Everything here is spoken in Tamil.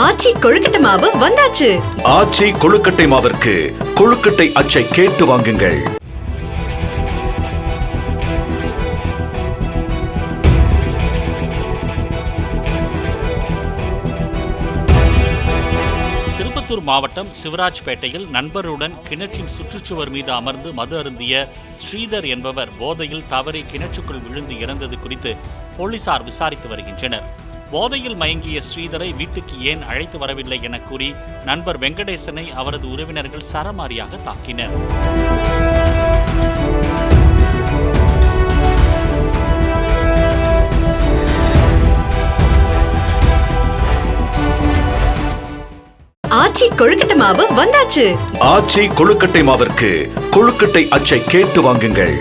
ஆச்சி கொழுக்கட்டை மாவு வந்தாச்சு. ஆச்சி கொழுக்கட்டை மாவிற்கு கொழுக்கட்டை அச்சை கேட்டு வாங்குங்கள். திருப்பத்தூர் மாவட்டம் சிவராஜ்பேட்டையில் நண்பருடன் கிணற்றின் சுற்றுச்சுவர் மீது அமர்ந்து மது அருந்திய ஸ்ரீதர் என்பவர் போதையில் தவறி கிணற்றுக்குள் விழுந்து இறந்தது குறித்து போலீசார் விசாரித்து வருகின்றனர். போதையில் மயங்கிய ஸ்ரீதரை வீட்டுக்கு ஏன் அழைத்து வரவில்லை என கூறி நண்பர் வெங்கடேசனை அவரது உறவினர்கள் சரமாரியாக தாக்கினர். ஆச்சி கொழுக்கட்டை மாவு வந்தாச்சு. ஆச்சி கொழுக்கட்டை மாவிற்கு கொழுக்கட்டை அச்சை கேட்டு வாங்குங்கள்.